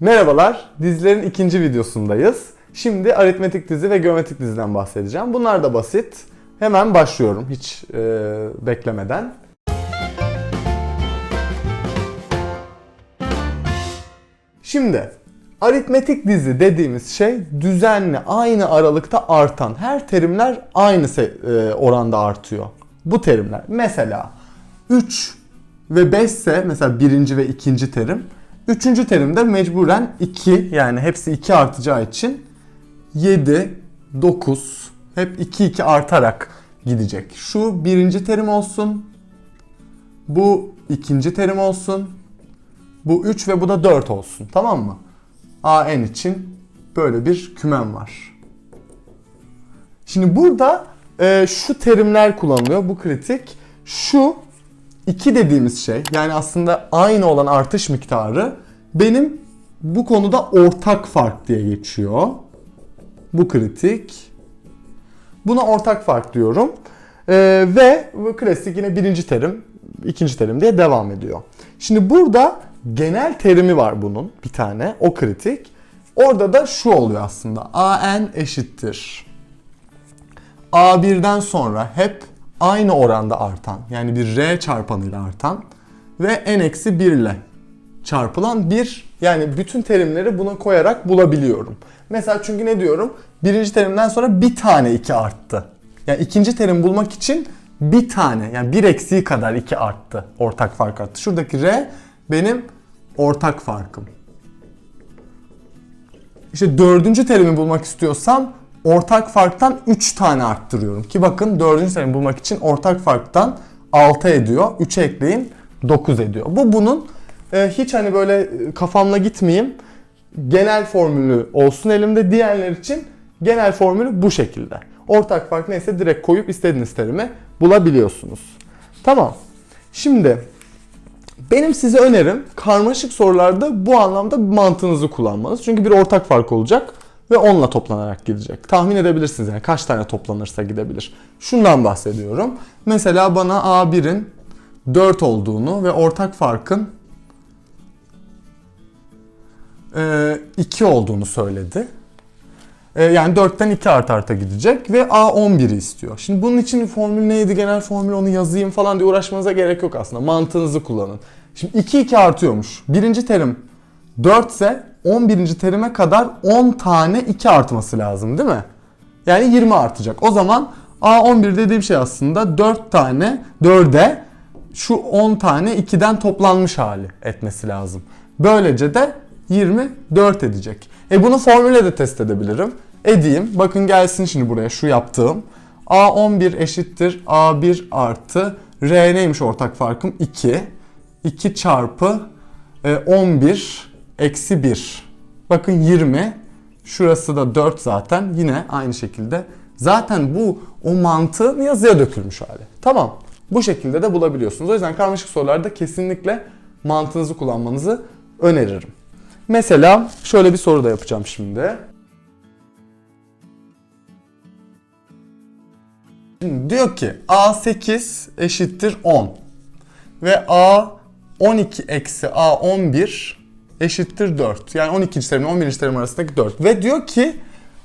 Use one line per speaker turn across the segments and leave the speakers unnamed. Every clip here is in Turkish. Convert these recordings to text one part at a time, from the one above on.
Merhabalar, dizilerin ikinci videosundayız. Şimdi aritmetik dizi ve geometrik diziden bahsedeceğim. Bunlar da basit. Hemen başlıyorum hiç e, beklemeden. Şimdi aritmetik dizi dediğimiz şey düzenli, aynı aralıkta artan. Her terimler aynı e, oranda artıyor. Bu terimler. Mesela 3 ve 5 ise mesela birinci ve ikinci terim. Üçüncü terimde mecburen 2 yani hepsi 2 artacağı için 7, 9 hep 2 2 artarak gidecek. Şu birinci terim olsun. Bu ikinci terim olsun. Bu 3 ve bu da 4 olsun. Tamam mı? AN için böyle bir kümem var. Şimdi burada e, şu terimler kullanılıyor. Bu kritik. Şu 2 dediğimiz şey yani aslında aynı olan artış miktarı benim bu konuda ortak fark diye geçiyor. Bu kritik. Buna ortak fark diyorum. Ee, ve klasik yine birinci terim, ikinci terim diye devam ediyor. Şimdi burada genel terimi var bunun bir tane. O kritik. Orada da şu oluyor aslında. AN eşittir. A1'den sonra hep aynı oranda artan yani bir R çarpanıyla artan ve n eksi 1 ile çarpılan bir yani bütün terimleri buna koyarak bulabiliyorum. Mesela çünkü ne diyorum? Birinci terimden sonra bir tane 2 arttı. Yani ikinci terim bulmak için bir tane yani bir eksiği kadar 2 arttı. Ortak fark arttı. Şuradaki R benim ortak farkım. İşte dördüncü terimi bulmak istiyorsam ortak farktan 3 tane arttırıyorum. Ki bakın dördüncü terimi bulmak için ortak farktan 6 ediyor. 3'e ekleyin 9 ediyor. Bu bunun e, hiç hani böyle e, kafamla gitmeyeyim. Genel formülü olsun elimde. Diğerler için genel formülü bu şekilde. Ortak fark neyse direkt koyup istediğiniz terimi bulabiliyorsunuz. Tamam. Şimdi benim size önerim karmaşık sorularda bu anlamda mantığınızı kullanmanız. Çünkü bir ortak fark olacak ve onunla toplanarak gidecek. Tahmin edebilirsiniz yani kaç tane toplanırsa gidebilir. Şundan bahsediyorum. Mesela bana A1'in 4 olduğunu ve ortak farkın 2 olduğunu söyledi. E, Yani 4'ten 2 art arta gidecek ve A11'i istiyor. Şimdi bunun için formül neydi, genel formül onu yazayım falan diye uğraşmanıza gerek yok aslında. Mantığınızı kullanın. Şimdi 2 2 artıyormuş. Birinci terim 4 ise 11. terime kadar 10 tane 2 artması lazım değil mi? Yani 20 artacak. O zaman A11 dediğim şey aslında 4 tane 4'e şu 10 tane 2'den toplanmış hali etmesi lazım. Böylece de 24 edecek. E bunu formüle de test edebilirim. Edeyim. Bakın gelsin şimdi buraya şu yaptığım. A11 eşittir A1 artı R neymiş ortak farkım? 2. 2 çarpı e, 11 eksi 1. Bakın 20. Şurası da 4 zaten. Yine aynı şekilde. Zaten bu o mantığın yazıya dökülmüş hali. Tamam. Bu şekilde de bulabiliyorsunuz. O yüzden karmaşık sorularda kesinlikle mantığınızı kullanmanızı öneririm. Mesela şöyle bir soru da yapacağım şimdi. Şimdi diyor ki A8 eşittir 10 ve A12 eksi A11 eşittir 4. Yani 12. terim 11. terim arasındaki 4. Ve diyor ki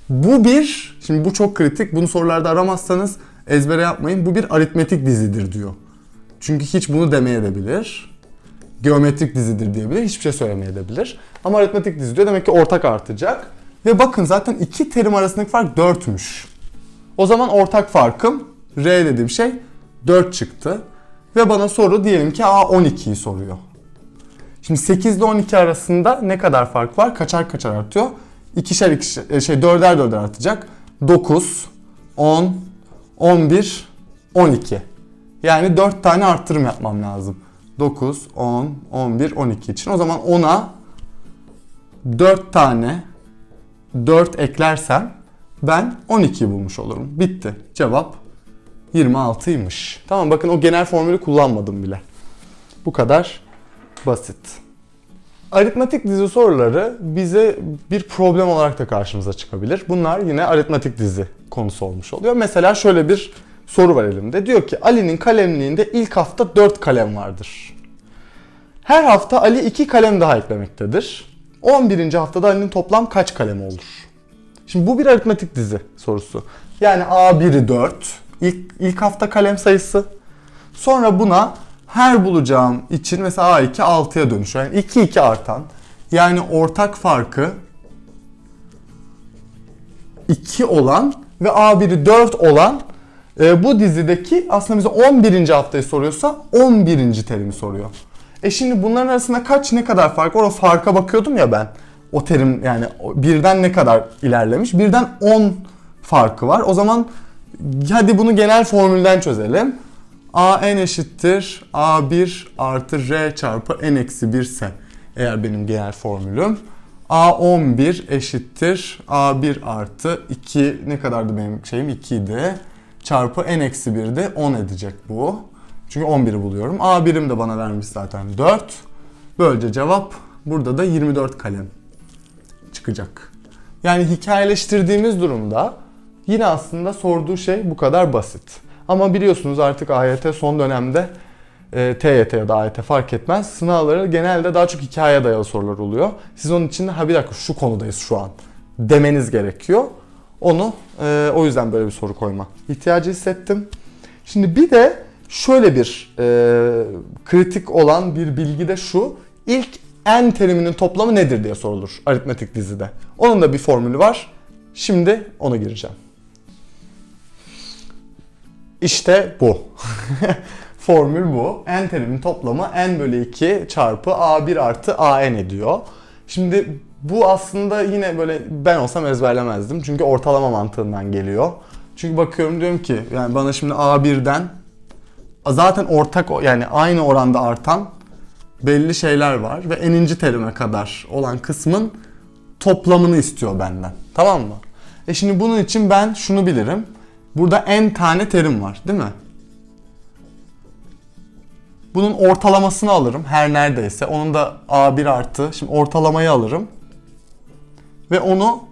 bu bir, şimdi bu çok kritik, bunu sorularda aramazsanız ezbere yapmayın. Bu bir aritmetik dizidir diyor. Çünkü hiç bunu demeyebilir. Geometrik dizidir diyebilir, hiçbir şey söylemeyebilir. Ama aritmetik dizi diyor demek ki ortak artacak. Ve bakın zaten iki terim arasındaki fark 4'müş. O zaman ortak farkım R dediğim şey 4 çıktı. Ve bana soru diyelim ki A12'yi soruyor. Şimdi 8 ile 12 arasında ne kadar fark var? Kaçar kaçar artıyor? İkişer ikişer, e, şey dörder dörder artacak. 9, 10, 11, 12. Yani 4 tane arttırım yapmam lazım. 9, 10, 11, 12 için. O zaman 10'a 4 tane 4 eklersem ben 12'yi bulmuş olurum. Bitti. Cevap 26'ymış. Tamam bakın o genel formülü kullanmadım bile. Bu kadar basit. Aritmatik dizi soruları bize bir problem olarak da karşımıza çıkabilir. Bunlar yine aritmatik dizi konusu olmuş oluyor. Mesela şöyle bir soru var elimde. Diyor ki Ali'nin kalemliğinde ilk hafta 4 kalem vardır. Her hafta Ali 2 kalem daha eklemektedir. 11. haftada Ali'nin toplam kaç kalemi olur? Şimdi bu bir aritmetik dizi sorusu. Yani A1'i 4, ilk, ilk hafta kalem sayısı. Sonra buna her bulacağım için mesela A2 6'ya dönüşüyor. Yani 2 2 artan. Yani ortak farkı 2 olan ve A1'i 4 olan e, bu dizideki aslında bize 11. haftayı soruyorsa 11. terimi soruyor. E şimdi bunların arasında kaç ne kadar fark var? O farka bakıyordum ya ben. O terim yani birden ne kadar ilerlemiş? Birden 10 farkı var. O zaman hadi bunu genel formülden çözelim. A n eşittir A1 artı R çarpı n eksi 1 ise eğer benim genel formülüm. A11 eşittir A1 artı 2 ne kadardı benim şeyim 2 idi. Çarpı n eksi 1 de 10 edecek bu. Çünkü 11'i buluyorum. A1'im de bana vermiş zaten 4. Böylece cevap burada da 24 kalem çıkacak. Yani hikayeleştirdiğimiz durumda yine aslında sorduğu şey bu kadar basit. Ama biliyorsunuz artık AYT son dönemde e, TYT ya da AYT fark etmez. Sınavları genelde daha çok hikaye dayalı sorular oluyor. Siz onun için ha bir dakika şu konudayız şu an demeniz gerekiyor. Onu e, o yüzden böyle bir soru koyma ihtiyacı hissettim. Şimdi bir de şöyle bir e, kritik olan bir bilgi de şu. İlk n teriminin toplamı nedir diye sorulur aritmetik dizide. Onun da bir formülü var. Şimdi ona gireceğim. İşte bu. Formül bu. N terimin toplamı n bölü 2 çarpı a1 artı an ediyor. Şimdi bu aslında yine böyle ben olsam ezberlemezdim. Çünkü ortalama mantığından geliyor. Çünkü bakıyorum diyorum ki yani bana şimdi a1'den zaten ortak yani aynı oranda artan belli şeyler var ve eninci terime kadar olan kısmın toplamını istiyor benden. Tamam mı? E şimdi bunun için ben şunu bilirim. Burada n tane terim var değil mi? Bunun ortalamasını alırım her neredeyse. Onun da A1 artı. Şimdi ortalamayı alırım. Ve onu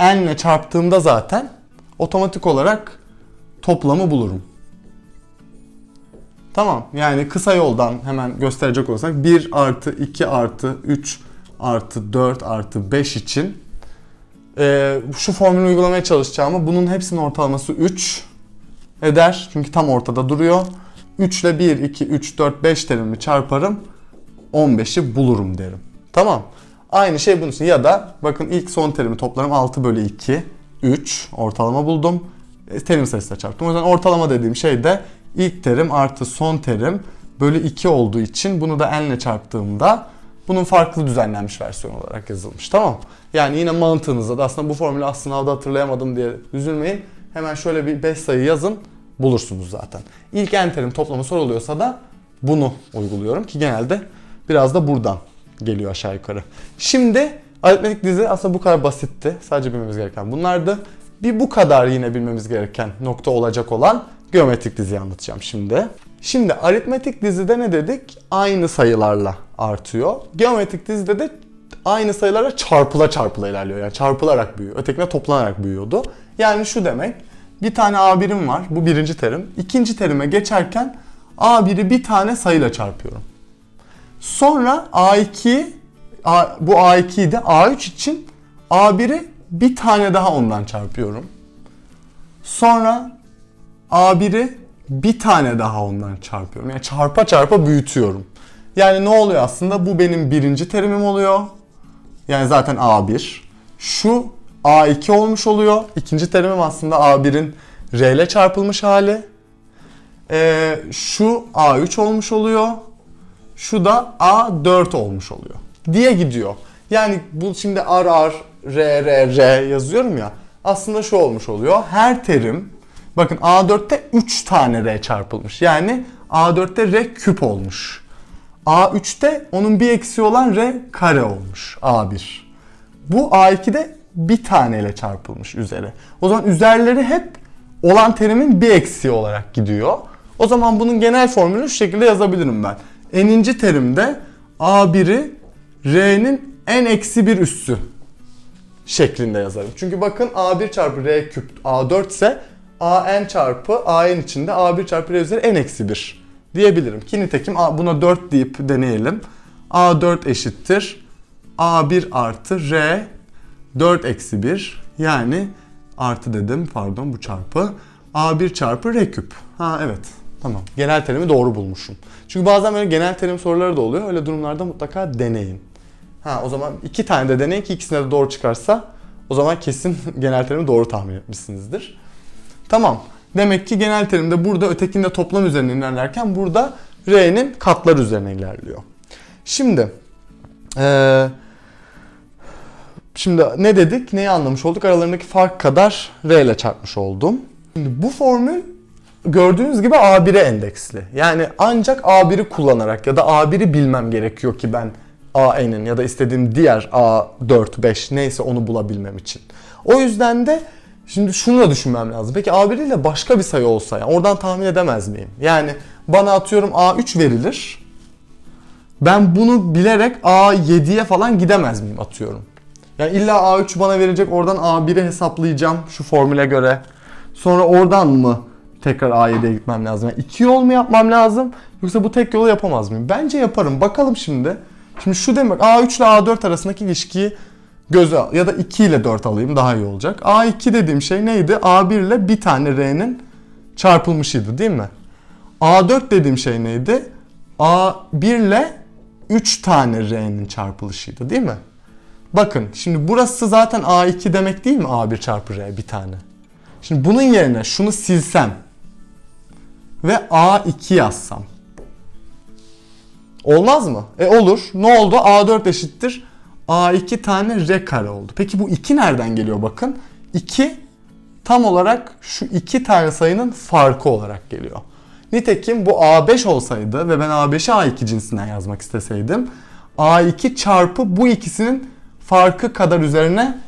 n ile çarptığımda zaten otomatik olarak toplamı bulurum. Tamam yani kısa yoldan hemen gösterecek olursak 1 artı 2 artı 3 artı 4 artı 5 için e, şu formülü uygulamaya çalışacağımı bunun hepsinin ortalaması 3 eder. Çünkü tam ortada duruyor. 3 ile 1, 2, 3, 4, 5 terimi çarparım. 15'i bulurum derim. Tamam. Aynı şey bunun için. Ya da bakın ilk son terimi toplarım 6 bölü 2, 3 ortalama buldum. E, terim sayısıyla çarptım. O yüzden ortalama dediğim şey de ilk terim artı son terim bölü 2 olduğu için bunu da n ile çarptığımda bunun farklı düzenlenmiş versiyonu olarak yazılmış. Tamam Yani yine mantığınızda da aslında bu formülü aslında sınavda hatırlayamadım diye üzülmeyin. Hemen şöyle bir 5 sayı yazın bulursunuz zaten. İlk n terim toplamı soruluyorsa da bunu uyguluyorum ki genelde biraz da buradan geliyor aşağı yukarı. Şimdi aritmetik dizi aslında bu kadar basitti. Sadece bilmemiz gereken bunlardı. Bir bu kadar yine bilmemiz gereken nokta olacak olan geometrik diziyi anlatacağım şimdi. Şimdi aritmetik dizide ne dedik? Aynı sayılarla artıyor. Geometrik dizide de aynı sayılara çarpıla çarpıla ilerliyor. Yani çarpılarak büyüyor. Ötekine toplanarak büyüyordu. Yani şu demek. Bir tane A1'im var. Bu birinci terim. İkinci terime geçerken A1'i bir tane sayıyla çarpıyorum. Sonra A2 A, bu A2'yi de A3 için A1'i bir tane daha ondan çarpıyorum. Sonra A1'i bir tane daha ondan çarpıyorum. Yani çarpa çarpa büyütüyorum. Yani ne oluyor aslında? Bu benim birinci terimim oluyor. Yani zaten A1. Şu A2 olmuş oluyor. İkinci terimim aslında A1'in R ile çarpılmış hali. Ee, şu A3 olmuş oluyor. Şu da A4 olmuş oluyor. Diye gidiyor. Yani bu şimdi R R, R R R yazıyorum ya. Aslında şu olmuş oluyor. Her terim bakın A4'te 3 tane R çarpılmış. Yani A4'te R küp olmuş. A3'te onun bir eksi olan R kare olmuş. A1. Bu A2'de bir taneyle çarpılmış üzeri. O zaman üzerleri hep olan terimin bir eksiği olarak gidiyor. O zaman bunun genel formülünü şu şekilde yazabilirim ben. N'inci terimde A1'i R'nin n eksi bir üssü şeklinde yazarım. Çünkü bakın A1 çarpı R küp A4 ise AN çarpı AN içinde A1 çarpı R üzeri n eksi 1 diyebilirim. Ki nitekim buna 4 deyip deneyelim. A4 eşittir A1 artı R 4 eksi 1 yani artı dedim pardon bu çarpı A1 çarpı R küp. Ha evet tamam genel terimi doğru bulmuşum. Çünkü bazen böyle genel terim soruları da oluyor. Öyle durumlarda mutlaka deneyin. Ha o zaman iki tane de deneyin ki ikisine de doğru çıkarsa o zaman kesin genel terimi doğru tahmin etmişsinizdir. Tamam. Demek ki genel terimde burada ötekinde toplam üzerine ilerlerken burada R'nin katlar üzerine ilerliyor. Şimdi eee Şimdi ne dedik? Neyi anlamış olduk? Aralarındaki fark kadar R ile çarpmış oldum. Şimdi bu formül gördüğünüz gibi A1'e endeksli. Yani ancak A1'i kullanarak ya da A1'i bilmem gerekiyor ki ben AN'in ya da istediğim diğer A4, 5 neyse onu bulabilmem için. O yüzden de şimdi şunu da düşünmem lazım. Peki A1 ile başka bir sayı olsa yani oradan tahmin edemez miyim? Yani bana atıyorum A3 verilir. Ben bunu bilerek A7'ye falan gidemez miyim atıyorum. Yani illa A3 bana verecek oradan A1'e hesaplayacağım şu formüle göre. Sonra oradan mı tekrar A7'ye gitmem lazım? Yani iki yol mu yapmam lazım yoksa bu tek yolu yapamaz mıyım? Bence yaparım. Bakalım şimdi. Şimdi şu demek A3 ile A4 arasındaki ilişkiyi göze al. Ya da 2 ile 4 alayım daha iyi olacak. A2 dediğim şey neydi? A1 ile bir tane R'nin çarpılmışıydı değil mi? A4 dediğim şey neydi? A1 ile 3 tane R'nin çarpılışıydı değil mi? Bakın şimdi burası zaten A2 demek değil mi A1 çarpı R bir tane. Şimdi bunun yerine şunu silsem ve A2 yazsam. Olmaz mı? E olur. Ne oldu? A4 eşittir. A2 tane R kare oldu. Peki bu 2 nereden geliyor bakın? 2 tam olarak şu iki tane sayının farkı olarak geliyor. Nitekim bu A5 olsaydı ve ben A5'i A2 cinsinden yazmak isteseydim A2 çarpı bu ikisinin farkı kadar üzerine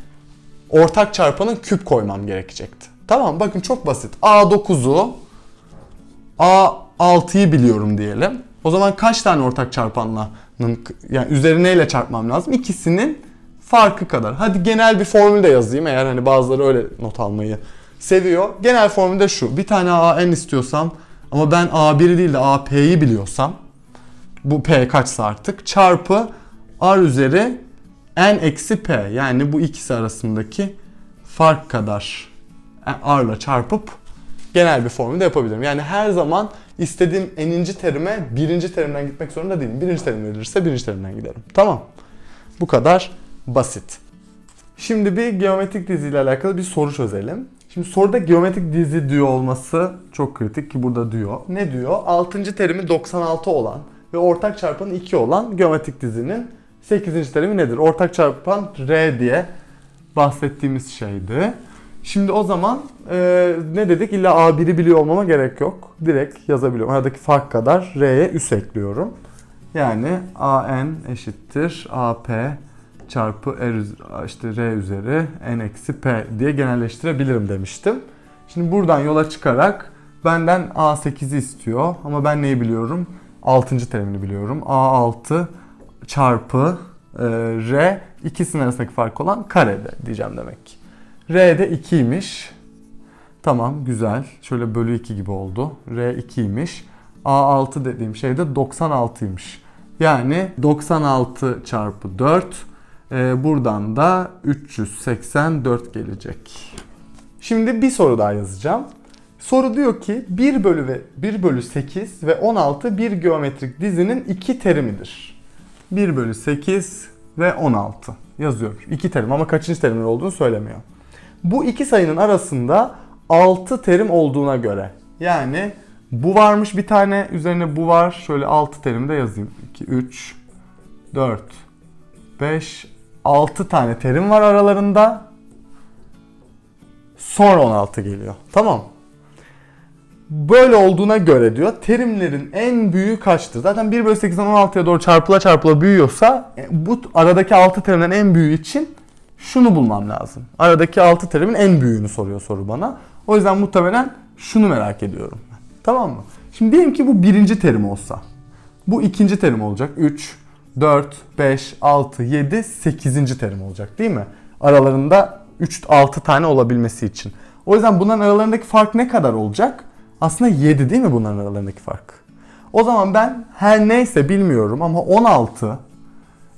ortak çarpanın küp koymam gerekecekti. Tamam bakın çok basit. A9'u A6'yı biliyorum diyelim. O zaman kaç tane ortak çarpanla yani üzerineyle çarpmam lazım? İkisinin farkı kadar. Hadi genel bir formül de yazayım eğer hani bazıları öyle not almayı seviyor. Genel formül de şu. Bir tane AN istiyorsam ama ben A1'i değil de AP'yi biliyorsam bu P kaçsa artık çarpı R üzeri N eksi P yani bu ikisi arasındaki fark kadar R ile çarpıp genel bir formülde yapabilirim. Yani her zaman istediğim eninci terime birinci terimden gitmek zorunda değilim. Birinci terim verilirse birinci terimden giderim. Tamam. Bu kadar basit. Şimdi bir geometrik dizi ile alakalı bir soru çözelim. Şimdi soruda geometrik dizi diyor olması çok kritik ki burada diyor. Ne diyor? 6. terimi 96 olan ve ortak çarpanı 2 olan geometrik dizinin 8. terimi nedir? Ortak çarpan R diye bahsettiğimiz şeydi. Şimdi o zaman e, ne dedik? İlla A1'i biliyor olmama gerek yok. Direkt yazabiliyorum. Aradaki fark kadar R'ye üs ekliyorum. Yani AN eşittir AP çarpı R, işte R üzeri N eksi P diye genelleştirebilirim demiştim. Şimdi buradan yola çıkarak benden A8'i istiyor ama ben neyi biliyorum? 6. terimini biliyorum. A6 çarpı e, R ikisinin arasındaki fark olan karede diyeceğim demek ki. R de 2'ymiş. Tamam güzel. Şöyle bölü 2 gibi oldu. R 2'ymiş. A6 dediğim şey de 96'ymış. Yani 96 çarpı 4. E, buradan da 384 gelecek. Şimdi bir soru daha yazacağım. Soru diyor ki 1 bölü ve 1 bölü 8 ve 16 bir geometrik dizinin iki terimidir. 1 bölü 8 ve 16 yazıyor. İki terim ama kaçıncı terimler olduğunu söylemiyor. Bu iki sayının arasında 6 terim olduğuna göre yani bu varmış bir tane üzerine bu var. Şöyle 6 terimi de yazayım. 2, 3, 4, 5, 6 tane terim var aralarında. Sonra 16 geliyor. Tamam. Böyle olduğuna göre diyor terimlerin en büyüğü kaçtır? Zaten 1 bölü 8'den 16'ya doğru çarpıla çarpıla büyüyorsa e, bu aradaki 6 terimden en büyüğü için şunu bulmam lazım. Aradaki 6 terimin en büyüğünü soruyor soru bana. O yüzden muhtemelen şunu merak ediyorum. Tamam mı? Şimdi diyelim ki bu birinci terim olsa. Bu ikinci terim olacak. 3, 4, 5, 6, 7, 8. terim olacak değil mi? Aralarında 3, 6 tane olabilmesi için. O yüzden bunların aralarındaki fark ne kadar olacak? Aslında 7 değil mi bunların aralarındaki fark? O zaman ben her neyse bilmiyorum ama 16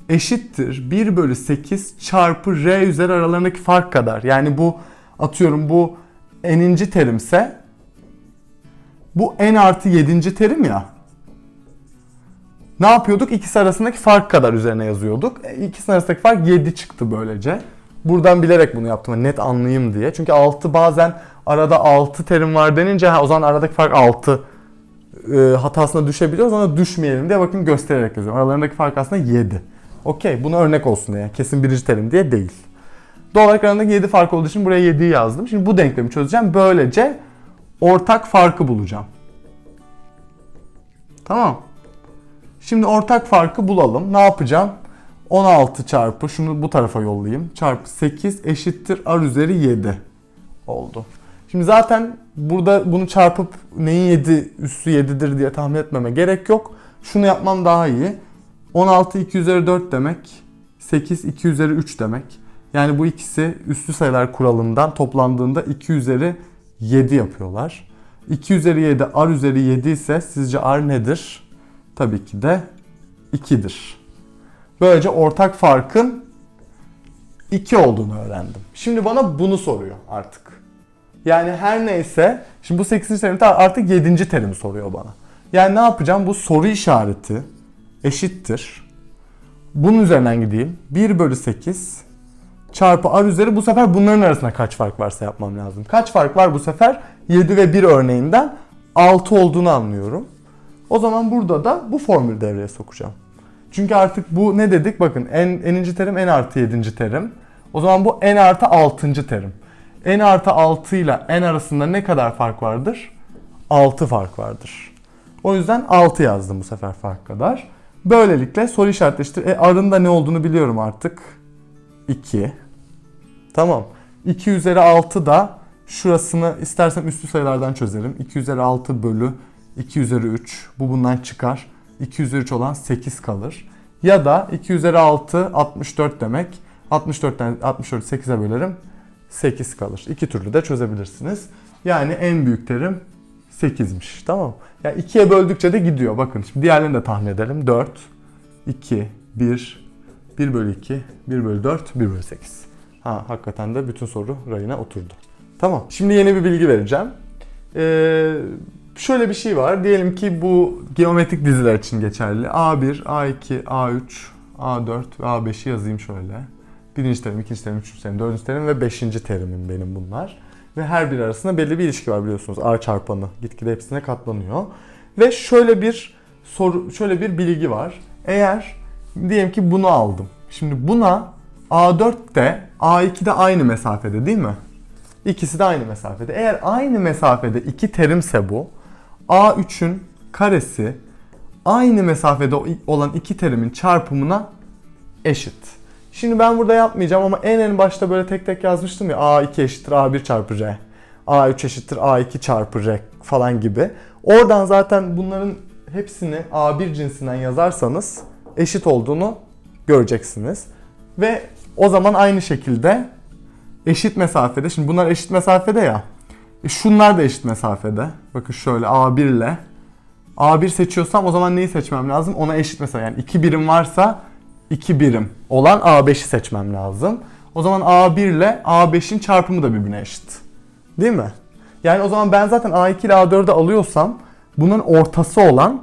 eşittir 1 bölü 8 çarpı r üzeri aralarındaki fark kadar. Yani bu atıyorum bu n'inci terimse bu n artı 7. terim ya. Ne yapıyorduk? İkisi arasındaki fark kadar üzerine yazıyorduk. E, İkisinin arasındaki fark 7 çıktı böylece. Buradan bilerek bunu yaptım hani net anlayayım diye. Çünkü 6 bazen arada 6 terim var denince ha, o zaman aradaki fark 6 e, hatasına düşebiliyoruz. Ona düşmeyelim diye bakın göstererek yazıyorum. Aralarındaki fark aslında 7. Okey buna örnek olsun diye. Kesin birinci terim diye değil. Doğal olarak aralarındaki 7 fark olduğu için buraya 7'yi yazdım. Şimdi bu denklemi çözeceğim. Böylece ortak farkı bulacağım. Tamam. Şimdi ortak farkı bulalım. Ne yapacağım? 16 çarpı şunu bu tarafa yollayayım. Çarpı 8 eşittir r üzeri 7 oldu. Şimdi zaten burada bunu çarpıp neyin 7 üssü 7'dir diye tahmin etmeme gerek yok. Şunu yapmam daha iyi. 16 2 üzeri 4 demek. 8 2 üzeri 3 demek. Yani bu ikisi üslü sayılar kuralından toplandığında 2 üzeri 7 yapıyorlar. 2 üzeri 7 r üzeri 7 ise sizce r nedir? Tabii ki de 2'dir. Böylece ortak farkın 2 olduğunu öğrendim. Şimdi bana bunu soruyor artık. Yani her neyse, şimdi bu 8. terim artık 7. terimi soruyor bana. Yani ne yapacağım? Bu soru işareti eşittir. Bunun üzerinden gideyim. 1 bölü 8 çarpı r üzeri bu sefer bunların arasında kaç fark varsa yapmam lazım. Kaç fark var bu sefer? 7 ve 1 örneğinden 6 olduğunu anlıyorum. O zaman burada da bu formülü devreye sokacağım. Çünkü artık bu ne dedik? Bakın n, n'inci terim n artı 7. terim. O zaman bu n artı 6. terim. n artı 6 ile n arasında ne kadar fark vardır? 6 fark vardır. O yüzden 6 yazdım bu sefer fark kadar. Böylelikle soru işaretleştir. E arın da ne olduğunu biliyorum artık. 2. Tamam. 2 üzeri 6 da şurasını istersem üstü sayılardan çözerim. 2 üzeri 6 bölü 2 üzeri 3. Bu bundan çıkar. 2 üzeri 3 olan 8 kalır. Ya da 2 üzeri 6 64 demek. 64'ten 64'ü 8'e bölerim. 8 kalır. İki türlü de çözebilirsiniz. Yani en büyük terim 8'miş. Tamam Yani 2'ye böldükçe de gidiyor. Bakın şimdi diğerlerini de tahmin edelim. 4, 2, 1, 1 bölü 2, 1 bölü 4, 1 bölü 8. Ha hakikaten de bütün soru rayına oturdu. Tamam. Şimdi yeni bir bilgi vereceğim. Ee, şöyle bir şey var. Diyelim ki bu geometrik diziler için geçerli. A1, A2, A3, A4 ve A5'i yazayım şöyle. Birinci terim, ikinci terim, üçüncü terim, dördüncü terim ve beşinci terimim benim bunlar. Ve her biri arasında belli bir ilişki var biliyorsunuz. A çarpanı gitgide hepsine katlanıyor. Ve şöyle bir soru, şöyle bir bilgi var. Eğer diyelim ki bunu aldım. Şimdi buna A4 de A2 de aynı mesafede değil mi? İkisi de aynı mesafede. Eğer aynı mesafede iki terimse bu, A3'ün karesi aynı mesafede olan iki terimin çarpımına eşit. Şimdi ben burada yapmayacağım ama en en başta böyle tek tek yazmıştım ya A2 eşittir A1 çarpı R. A3 eşittir A2 çarpı R falan gibi. Oradan zaten bunların hepsini A1 cinsinden yazarsanız eşit olduğunu göreceksiniz. Ve o zaman aynı şekilde eşit mesafede. Şimdi bunlar eşit mesafede ya. E şunlar da eşit mesafede. Bakın şöyle A1 ile A1 seçiyorsam o zaman neyi seçmem lazım? Ona eşit mesela yani 2 birim varsa 2 birim olan A5'i seçmem lazım. O zaman A1 ile A5'in çarpımı da birbirine eşit. Değil mi? Yani o zaman ben zaten A2 ile A4'ü alıyorsam bunun ortası olan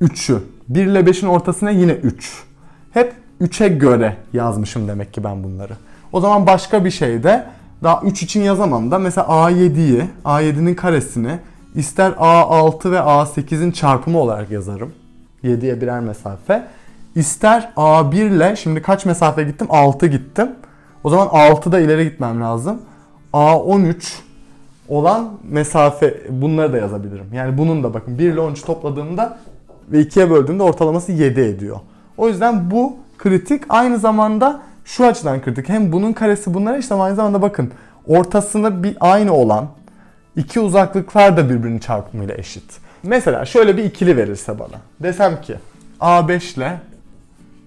3'ü. 1 ile 5'in ortasına yine 3. Hep 3'e göre yazmışım demek ki ben bunları. O zaman başka bir şeyde daha 3 için yazamam da mesela A7'yi, A7'nin karesini ister A6 ve A8'in çarpımı olarak yazarım. 7'ye birer mesafe. İster A1 ile şimdi kaç mesafe gittim? 6 gittim. O zaman 6'da ileri gitmem lazım. A13 olan mesafe bunları da yazabilirim. Yani bunun da bakın 1 ile 13 topladığımda ve 2'ye böldüğümde ortalaması 7 ediyor. O yüzden bu kritik aynı zamanda şu açıdan kritik. Hem bunun karesi bunlara işte aynı zamanda bakın ortasında bir aynı olan iki uzaklıklar da birbirinin çarpımıyla eşit. Mesela şöyle bir ikili verirse bana. Desem ki A5 ile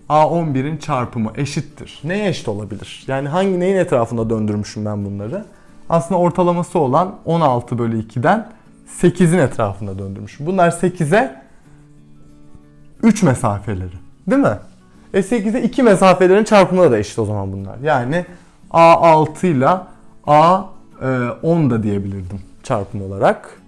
A11'in çarpımı eşittir. Neye eşit olabilir? Yani hangi neyin etrafında döndürmüşüm ben bunları? Aslında ortalaması olan 16 bölü 2'den 8'in etrafında döndürmüşüm. Bunlar 8'e 3 mesafeleri. Değil mi? E 8'e 2 mesafelerin çarpımı da eşit o zaman bunlar. Yani A6 ile A10 da diyebilirdim çarpım olarak.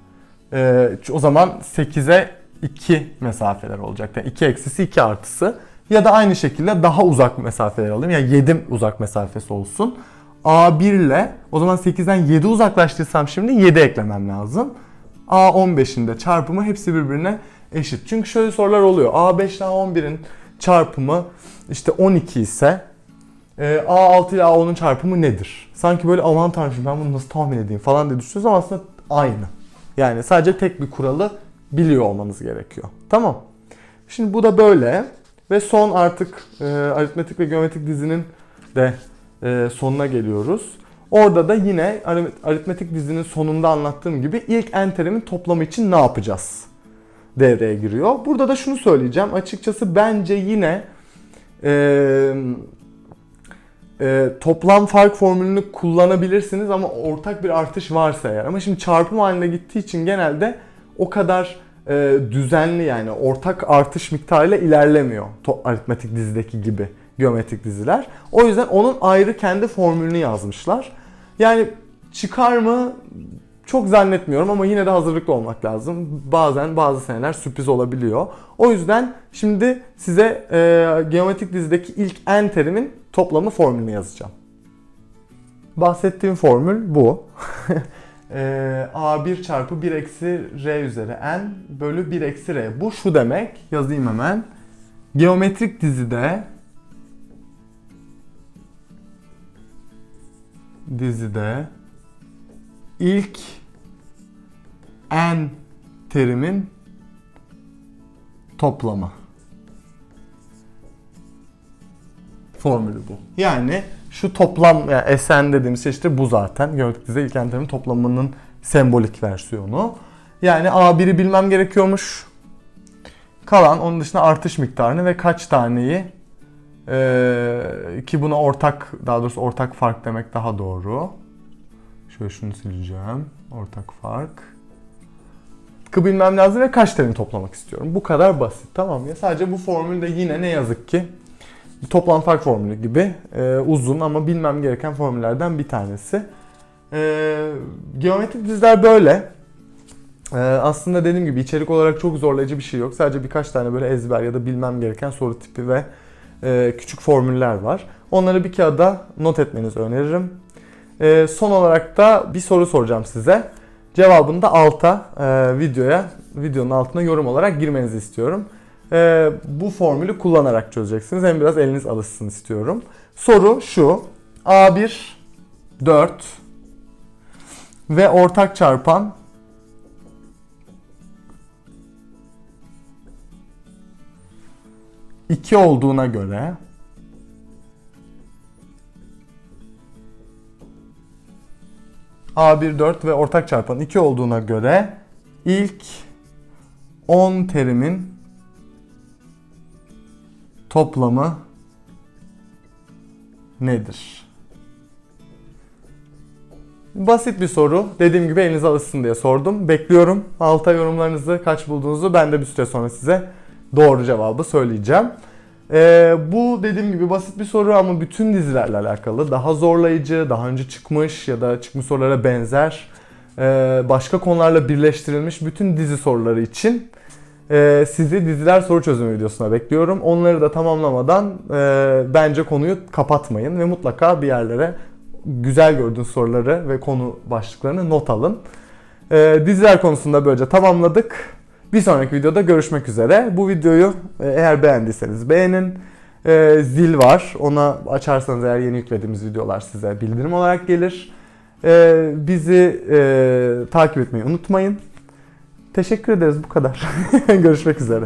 E, o zaman 8'e 2 mesafeler olacak. Yani 2 eksisi 2 artısı. Ya da aynı şekilde daha uzak mesafeler alayım. Yani 7 uzak mesafesi olsun. A1 ile o zaman 8'den 7 uzaklaştırsam şimdi 7 eklemem lazım. A15'in de çarpımı hepsi birbirine eşit. Çünkü şöyle sorular oluyor. A5 ile A11'in çarpımı işte 12 ise e, A6 ile A10'un çarpımı nedir? Sanki böyle aman tanrım ben bunu nasıl tahmin edeyim falan diye düşünüyoruz ama aslında aynı. Yani sadece tek bir kuralı biliyor olmanız gerekiyor. Tamam. Şimdi bu da böyle. Ve son artık e, aritmetik ve geometrik dizinin de e, sonuna geliyoruz. Orada da yine arit- aritmetik dizinin sonunda anlattığım gibi ilk n terimin toplamı için ne yapacağız devreye giriyor. Burada da şunu söyleyeceğim. Açıkçası bence yine e, e, toplam fark formülünü kullanabilirsiniz ama ortak bir artış varsa eğer. Ama şimdi çarpım haline gittiği için genelde o kadar e, düzenli yani ortak artış miktarıyla ilerlemiyor aritmetik dizideki gibi geometrik diziler. O yüzden onun ayrı kendi formülünü yazmışlar. Yani çıkar mı çok zannetmiyorum ama yine de hazırlıklı olmak lazım. Bazen bazı seneler sürpriz olabiliyor. O yüzden şimdi size e, geometrik dizideki ilk n terimin toplamı formülünü yazacağım. Bahsettiğim formül bu. e, A1 çarpı 1 eksi R üzeri n bölü 1 eksi R. Bu şu demek. Yazayım hemen. Geometrik dizide dizide ilk n terimin toplamı. Formülü bu. Yani şu toplam yani Sn dediğimiz şey işte bu zaten. Geometrik dizide ilk n terimin toplamının sembolik versiyonu. Yani A1'i bilmem gerekiyormuş. Kalan onun dışında artış miktarını ve kaç taneyi ee, ki buna ortak daha doğrusu ortak fark demek daha doğru. Şöyle şunu sileceğim. Ortak fark. Kı bilmem lazım ve kaç terim toplamak istiyorum. Bu kadar basit tamam ya. Sadece bu formülde yine ne yazık ki toplam fark formülü gibi e, uzun ama bilmem gereken formüllerden bir tanesi. E, geometrik diziler böyle. E, aslında dediğim gibi içerik olarak çok zorlayıcı bir şey yok. Sadece birkaç tane böyle ezber ya da bilmem gereken soru tipi ve e, küçük formüller var. Onları bir kağıda not etmenizi öneririm. E, son olarak da bir soru soracağım size. Cevabını da alta e, videoya, videonun altına yorum olarak girmenizi istiyorum. E, bu formülü kullanarak çözeceksiniz. Hem biraz eliniz alışsın istiyorum. Soru şu. A1 4 ve ortak çarpan iki olduğuna göre A1 4 ve ortak çarpan 2 olduğuna göre ilk 10 terimin toplamı nedir? Basit bir soru. Dediğim gibi elinize alışsın diye sordum. Bekliyorum. Alta yorumlarınızı kaç bulduğunuzu ben de bir süre sonra size doğru cevabı söyleyeceğim. Ee, bu dediğim gibi basit bir soru ama bütün dizilerle alakalı daha zorlayıcı, daha önce çıkmış ya da çıkmış sorulara benzer e, başka konularla birleştirilmiş bütün dizi soruları için e, sizi diziler soru çözümü videosuna bekliyorum. Onları da tamamlamadan e, bence konuyu kapatmayın ve mutlaka bir yerlere güzel gördüğünüz soruları ve konu başlıklarını not alın. E, diziler konusunda böylece tamamladık. Bir sonraki videoda görüşmek üzere. Bu videoyu e, eğer beğendiyseniz beğenin. E, zil var. Ona açarsanız eğer yeni yüklediğimiz videolar size bildirim olarak gelir. E, bizi e, takip etmeyi unutmayın. Teşekkür ederiz bu kadar. görüşmek üzere.